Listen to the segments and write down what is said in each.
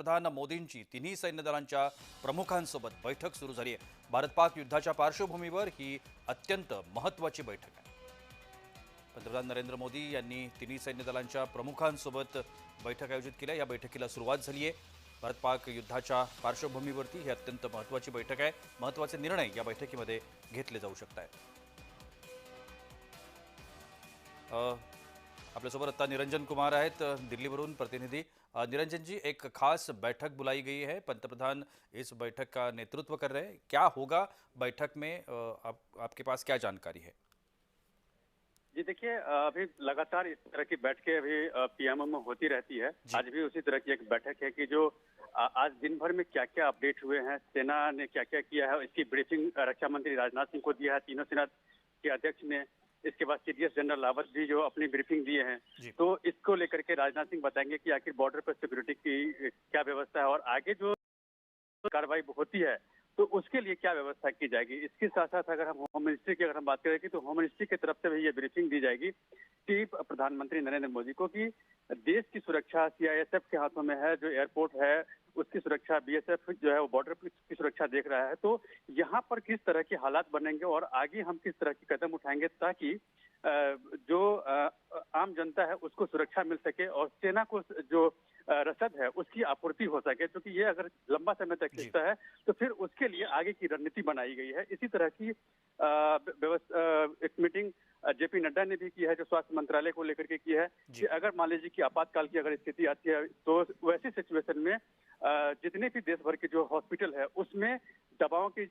पंतप्रधान मोदींची तिन्ही सैन्य दलांच्या प्रमुखांसोबत बैठक सुरू झाली आहे. भारत पाक युद्धाच्या पार्श्वभूमीवर ही अत्यंत महत्त्वाची बैठक आहे. पंतप्रधान नरेंद्र मोदी यांनी तिन्ही सैन्य दलांच्या प्रमुखांसोबत बैठक आयोजित केली या बैठकीला सुरुवात झाली आहे. भारत पाक युद्धाच्या पार्श्वभूमीवरती ही अत्यंत महत्त्वाची बैठक आहे. महत्त्वाचे निर्णय या बैठकीमध्ये घेतले जाऊ शकत आहेत आपल्यासोबत आता निरंजन कुमार आहेत अ, दिल्लीवरून प्रतिनिधी. निरंजन जी एक खास बैठक बुलाई गई है. पंतप्रधान इस बैठक का नेतृत्व कर रहे हैं. क्या होगा बैठक में? आप, आपके पास क्या जानकारी है? जी देखिए अभी लगातार इस तरह की बैठकें अभी पीएमओ में होती रहती है। आज भी उसी तरह की एक बैठक है कि जो आज दिन भर में क्या क्या अपडेट हुए हैं सेना ने क्या क्या किया है इसकी ब्रीफिंग रक्षा मंत्री राजनाथ सिंह को दिया है। तीनों सेना के अध्यक्ष ने इसके बाद सीडीएस जनरल रावत भी जो अपनी ब्रीफिंग दिए हैं तो इसको लेकर के राजनाथ सिंह बताएँगे कि आखिर बॉर्डर पर सिक्योरिटी की क्या व्यवस्था है और आगे जो कार्रवाई होती है तो उसके लिए क्या व्यवस्था की जाएगी? इसके साथ साथ अगर हम होम मिनिस्ट्री की अगर हम बात करेंगे तो होम मिनिस्ट्री की तरफ़ से भी ये ब्रीफिंग दी जाएगी कि प्रधानमंत्री नरेंद्र मोदी को कि देश की सुरक्षा सीआईएसएफ के हाथों में है, जो एयरपोर्ट है, उसकी सुरक्षा बीएसएफ जो है वो बॉर्डर की सुरक्षा देख रहा है। तो यहाँ पर किस तरह के हालात बनेंगे और आगे हम किस तरह के कदम उठाएँगे ताकि जो आम जनता है उसको सुरक्षा मिल सके और सेना को जो रसद है उसकी आपूर्ति हो सके क्योंकि ये अगर लंबा समय तक। खिंचता है तो फिर उसके लिए आगे की रणनीति बनाई गई है इसी तरह की एक मीटिंग जेपी नड्डा ने भी की है जो स्वास्थ्य मंत्रालय को लेकर के की है। कि अगर मान लीजिए कि आपातकाल की अगर स्थिति आती है तो वैसी सिचुएशन में जितने भी देश भर के जो हॉस्पिटल है उसमें दवाओं की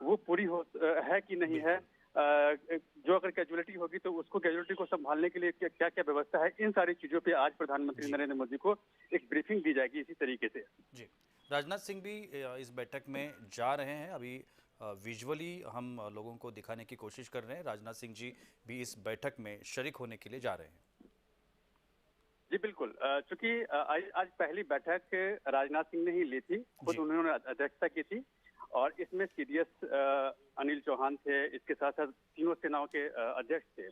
वो पूरी हो है कि नहीं है जो अगर कैजुअलिटी होगी तो उसको कैजुअलिटी को संभालने के लिए क्या क्या व्यवस्था है? इन सारी चीज़ों पे आज प्रधानमंत्री नरेंद्र मोदी को एक ब्रीफिंग दी जाएगी इसी तरीके से। जी। राजनाथ सिंह भी इस बैठक में जा रहे हैं। अभी विजुअली हम लोगों को दिखाने की कोशिश कर रहे हैं। राजनाथ सिंह जी भी इस बैठक में शरीक होने के लिए जा रहे हैं। जी बिल्कुल। चूँकि आज आज पहली बैठक राजनाथ सिंह ने ही ली थी। खुद उन्होंने अध्यक्षता की थी। और इसमें सीडीएस अनिल चौहान थे इसके साथ साथ तीनों सेनाओं के अध्यक्ष थे।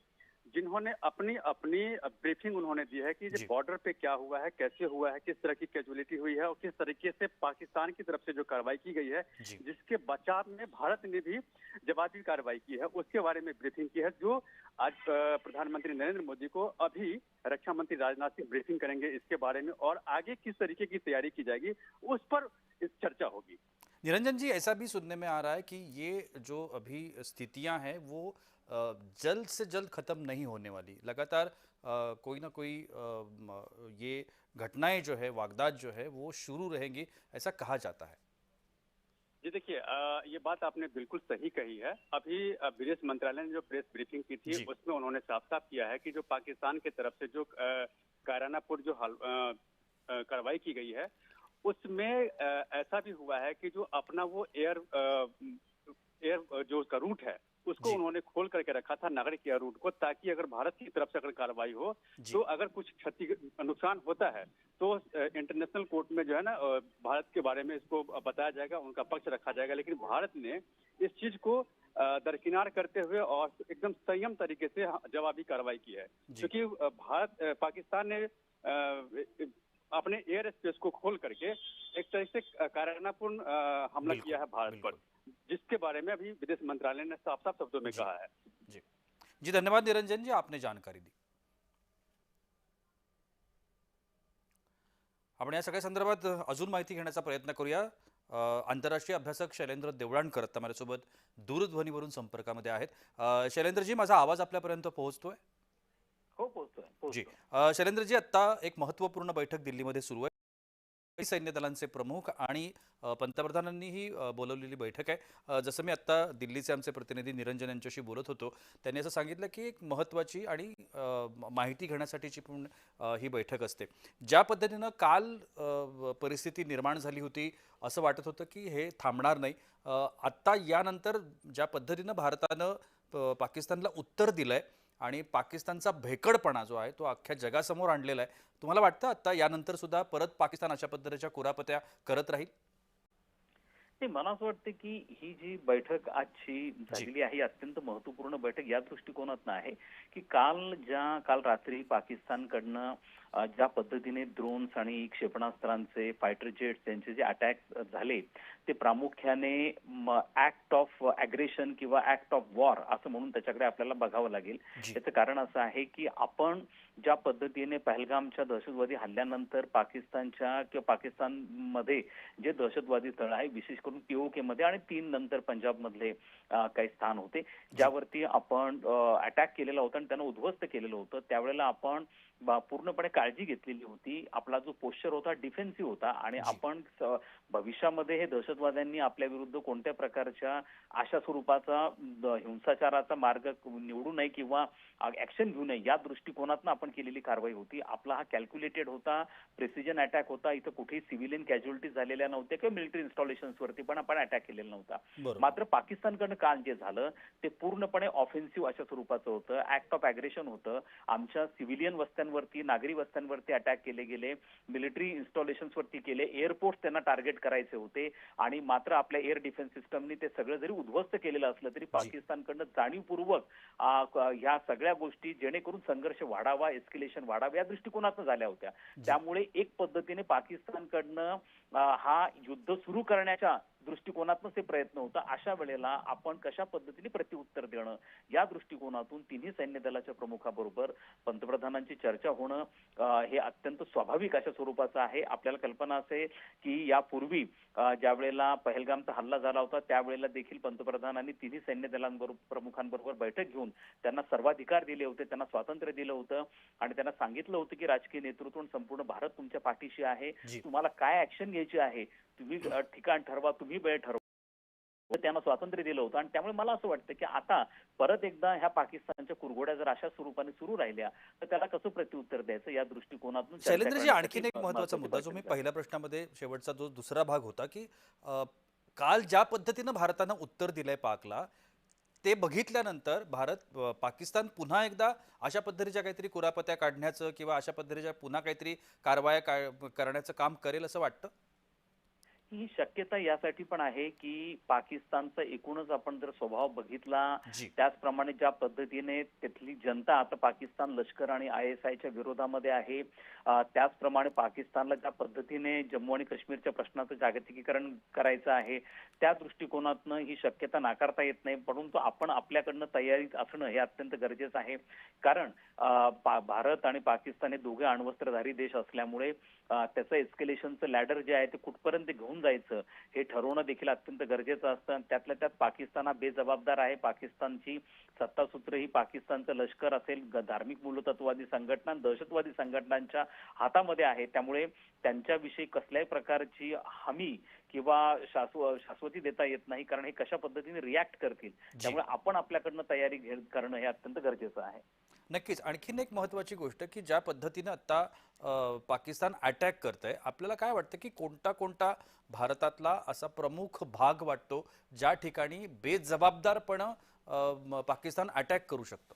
जिन्होंने अपनी अपनी ब्रीफिंग उन्होंने दी है कि जी। बॉर्डर पे क्या हुआ है कैसे हुआ है किस तरह की कैजुअलिटी हुई है और किस तरीके से पाकिस्तान की तरफ़ से जो कार्रवाई की गई है जिसके बचाव में भारत ने भी जवाबी कार्रवाई की है उसके बारे में ब्रीफिंग की है जो आज प्रधानमंत्री नरेंद्र मोदी को अभी रक्षा मंत्री राजनाथ सिंह ब्रीफिंग करेंगे इसके बारे में और आगे किस तरीके की तैयारी की जाएगी उस पर चर्चा होगी। निरंजन जी ऐसा भी सुनने में आ रहा है कि ये जो अभी स्थितियाँ हैं वो जल्द से जल्द खत्म नहीं होने वाली। लगातार कोई ना कोई ये घटनाएँ जो है वागदाद जो है वो शुरू रहेंगी ऐसा कहा जाता है। जी देखिए ये बात आपने बिल्कुल सही कही है। अभी विदेश मंत्रालय ने जो प्रेस ब्रीफिंग की थी उसमें उन्होंने साफ़ साफ़ किया है कि जो पाकिस्तान की तरफ़ से जो कायरानापुर जो कार्रवाई की गई है उसमें ऐसा भी हुआ है कि जो अपना वो एयर एयर जो उसका रूट है उसको उन्होंने खोल करके रखा था नागरिक एयर रूट को ताकि अगर भारत की तरफ़ से अगर कार्रवाई हो तो अगर कुछ क्षति नुकसान होता है तो इंटरनेशनल कोर्ट में जो है ना भारत के बारे में इसको बताया जाएगा उनका पक्ष रखा जाएगा। लेकिन भारत ने इस चीज़ को दरकिनार करते हुए और एकदम संयम तरीके से जवाबी कार्रवाई की है। क्योंकि भारत पाकिस्तान ने अपने एयर स्पेस को खोल करके एक तरह से कायरानापूर्ण हमला किया है भारत पर। जिसके बारे में अभी विदेश मंत्रालय ने साफ साफ शब्दों में जी। कहा है। जी। धन्यवाद निरंजन जी आपने जानकारी दी। आपण या सगळ्या संदर्भात अजून माहिती घेण्याचा प्रयत्न करूया. आंतरराष्ट्रीय अभ्यासक शैलेंद्र देवळाणकर माझ्यासोबत दूरध्वनीवरून संपर्कामध्ये आहेत. शैलेंद्रजी माझा आवाज आपल्यापर्यंत पोहोचतोय? हो पोहोचतोय. जी. शैलेंद्रजी आत्ता एक महत्त्वपूर्ण बैठक दिल्लीमध्ये सुरू आहे. सैन्य दलांचे प्रमुख आणि पंतप्रधानांनीही बोलवलेली बैठक आहे. जसं मी आत्ता दिल्लीचे आमचे प्रतिनिधी निरंजन यांच्याशी बोलत होतो त्यांनी असं सांगितलं की एक महत्त्वाची आणि माहिती घेण्यासाठीची पण ही बैठक असते. ज्या पद्धतीनं काल परिस्थिती निर्माण झाली होती असं वाटत होतं की हे थांबणार नाही. आत्ता यानंतर ज्या पद्धतीनं भारतानं पाकिस्तानला उत्तर दिलंय आणि पाकिस्तानचा भेकडपणा जो आहे तो अख्ख्या जगासमोर आणलेला आहे. तुम्हाला वाटतं आता यानंतर सुद्धा परत पाकिस्तान अशा पद्धतीच्या कुरापत्या करत राहील? मला असं वाटतं की ही जी बैठक आजची झालेली आहे अत्यंत महत्त्वपूर्ण बैठक या दृष्टिकोनातनं आहे की काल ज्या काल रात्री पाकिस्तानकडनं ज्या पद्धतीने ड्रोन्स आणि क्षेपणास्त्रांचे फायटर जेट्स यांचे जे अटॅक झाले ते प्रामुख्याने ऍक्ट ऑफ अग्रेशन किंवा ऍक्ट ऑफ वॉर असं म्हणून त्याच्याकडे आपल्याला बघावं लागेल. जी. याचं कारण असं आहे की आपण ज्या पद्धतीने पहलगामच्या दहशतवादी हल्ल्यानंतर पाकिस्तानच्या किंवा पाकिस्तानमध्ये जे दहशतवादी तळ आहे विशेष करून पीओके मध्ये आणि तीन नंतर पंजाब मधले अ, काही स्थान होते ज्यावरती आपण अटॅक केलेला होता आणि त्यांना उद्ध्वस्त केलेलं होतं त्यावेळेला आपण पूर्णपणे काळजी घेतलेली होती. आपला जो पोश्चर होता डिफेन्सिव्ह होता. आणि. आपण भविष्यामध्ये हे दहशतवाद्यांनी आपल्या विरुद्ध कोणत्या प्रकारच्या अशा स्वरूपाचा हिंसाचाराचा मार्ग निवडू नये किंवा ऍक्शन घेऊ नये या दृष्टिकोनातून आपण केलेली कारवाई होती. आपला हा कॅल्क्युलेटेड होता. प्रेसिजन अटॅक होता. इथं कुठेही सिव्हिलियन कॅज्युअलिटीज झालेल्या नव्हत्या किंवा मिलिटरी इन्स्टॉलेशन्स वरती पण आपण अटॅक केलेला नव्हता. मात्र पाकिस्तानकडनं काल जे झालं ते पूर्णपणे ऑफेन्सिव्ह अशा स्वरूपाचं होतं. ऍक्ट ऑफ अग्रेशन होतं. आमच्या सिव्हिलियन वस्त्यांवरती नागरी वस्त्यांवरती अटॅक केले गेले. मिलिटरी इन्स्टॉलेशन्स वरती केले. एअरपोर्ट त्यांना टार्गेट करायचे होते. आणि मात्र आपल्या एअर डिफेन्स सिस्टमनी ते सगळं जरी उद्ध्वस्त केलेलं असलं तरी पाकिस्तानकडनं जाणीवपूर्वक ह्या सगळ्या गोष्टी जेणेकरून संघर्ष वाढावा एस्केलेशन वाढावा या दृष्टिकोनातून झाल्या होत्या. त्यामुळे एक पद्धतीने पाकिस्तानकडनं हा युद्ध सुरू करण्याच्या दृष्टिकोनातून ते प्रयत्न होता. अशा वेळेला आपण कशा पद्धतीने प्रत्युत्तर देणं? या दृष्टिकोनातून तिन्ही सैन्य दलाच्या प्रमुखाबरोबर पंतप्रधानांची चर्चा होणं हे अत्यंत स्वाभाविक अशा स्वरूपाचं आहे. आपल्याला कल्पना असेल की यापूर्वी ज्या वेळेला पहलगामचा हल्ला झाला होता त्यावेळेला देखील पंतप्रधानांनी तिन्ही सैन्य दलांबरोबर प्रमुखांबरोबर बैठक घेऊन त्यांना सर्वाधिकार दिले होते त्यांना स्वातंत्र्य दिलं होतं आणि त्यांना सांगितलं होतं की राजकीय नेतृत्व संपूर्ण भारत तुमच्या पाठीशी आहे. तुम्हाला काय ऍक्शन घ्यायची आहे? तुम्ही ठिकाण ठरवा तुम्ही वेळ ठरवा त्यांना स्वातंत्र्य दिलं होतं आणि त्यामुळे मला असं वाटतं की आता परत एकदा ह्या पाकिस्तानच्या कुरघोड्या जर अशा स्वरूपाने सुरू राहिल्या तर त्याला कसं प्रत्युत्तर द्यायचं या दृष्टिकोनातून शैलेंद्रजी आणखीन एक महत्त्वाचा मुद्दा जो मी. पहिल्या प्रश्नामध्ये शेवटचा जो दुसरा भाग होता की काल ज्या पद्धतीनं भारतानं उत्तर दिलंय पाकला ते बघितल्यानंतर भारत पाकिस्तान पुन्हा एकदा अशा पद्धतीच्या काहीतरी कुरापत्या काढण्याचं किंवा अशा पद्धतीच्या पुन्हा काहीतरी कारवाया करण्याचं काम करेल असं वाटतं ही शक्यता यासाठी पण आहे की पाकिस्तानचा एकूणच आपण जर स्वभाव बघितला त्याचप्रमाणे ज्या पद्धतीने तिथली जनता आता पाकिस्तान लष्कर आणि आय एस आयच्या विरोधामध्ये आहे त्याचप्रमाणे पाकिस्तानला ज्या पद्धतीने जम्मू आणि काश्मीरच्या प्रश्नाचं जागतिकीकरण करायचं आहे त्या दृष्टिकोनातनं ही शक्यता नाकारता येत नाही परंतु आपण आपल्याकडनं तयारीत असणं हे अत्यंत गरजेचं आहे. कारण भारत आणि पाकिस्तान हे दोघे अण्वस्त्रधारी देश असल्यामुळे त्याचं एस्केलेशनचं लॅडर जे आहे ते कुठपर्यंत घेऊन जायचं. हे ठरवणं देखील अत्यंत गरजेचं असतं आणि त्यातल्या त्यात पाकिस्तान हा बेजबाबदार आहे. पाकिस्तानची सत्तासूत्र ही पाकिस्तानचं लष्कर असेल धार्मिक मूलतत्ववादी संघटना दहशतवादी संघटनांच्या हातामध्ये आहे. त्यामुळे त्यांच्याविषयी कसल्याही प्रकारची हमी किंवा शाश्व शाश्वती देता येत नाही कारण हे कशा पद्धतीने रिॲक्ट करतील. त्यामुळे आपण आपल्याकडनं तयारी घे करणं हे अत्यंत गरजेचं आहे. नक्कीच. आणखीन एक महत्वाची गोष्ट की ज्या पद्धतीनं आता पाकिस्तान अटॅक करत आहे आपल्याला काय वाटतं की कोणता कोणता भारतातला असा प्रमुख भाग वाटतो ज्या ठिकाणी बेजबाबदारपणं पाकिस्तान अटॅक करू शकतो?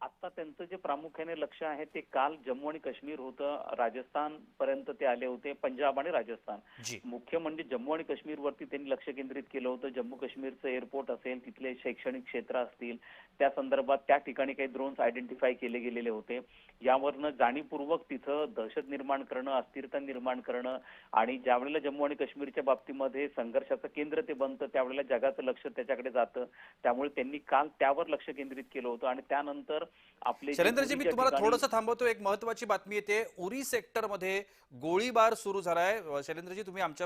आता त्यांचं जे प्रामुख्याने लक्ष आहे ते काल जम्मू आणि काश्मीर होतं राजस्थान पर्यंत ते आले होते पंजाब आणि राजस्थान. मुख्य म्हणजे जम्मू आणि काश्मीरवरती त्यांनी लक्ष केंद्रित केलं होतं. जम्मू काश्मीरचं एअरपोर्ट असेल तिथले शैक्षणिक क्षेत्र असतील त्या संदर्भात त्या ठिकाणी काही ड्रोन्स आयडेंटिफाय केले गेलेले होते. यावरनं जाणीवपूर्वक तिथं दहशत निर्माण करणं अस्थिरता निर्माण करणं आणि ज्यावेळेला जम्मू आणि काश्मीरच्या बाबतीमध्ये संघर्षाचं केंद्र ते बनतं त्यावेळेला जगाचं लक्ष त्याच्याकडे जातं. त्यामुळे त्यांनी काल त्यावर लक्ष केंद्रित केलं होतं आणि त्यानंतर आपले जे शैलेंद्रजी मी तुम्हाला थोडंसं थांबवतो एक महत्वाची बातमी येते. उरी सेक्टरमध्ये गोळीबार सुरू झालाय. शैलेंद्रजी तुम्ही आमच्या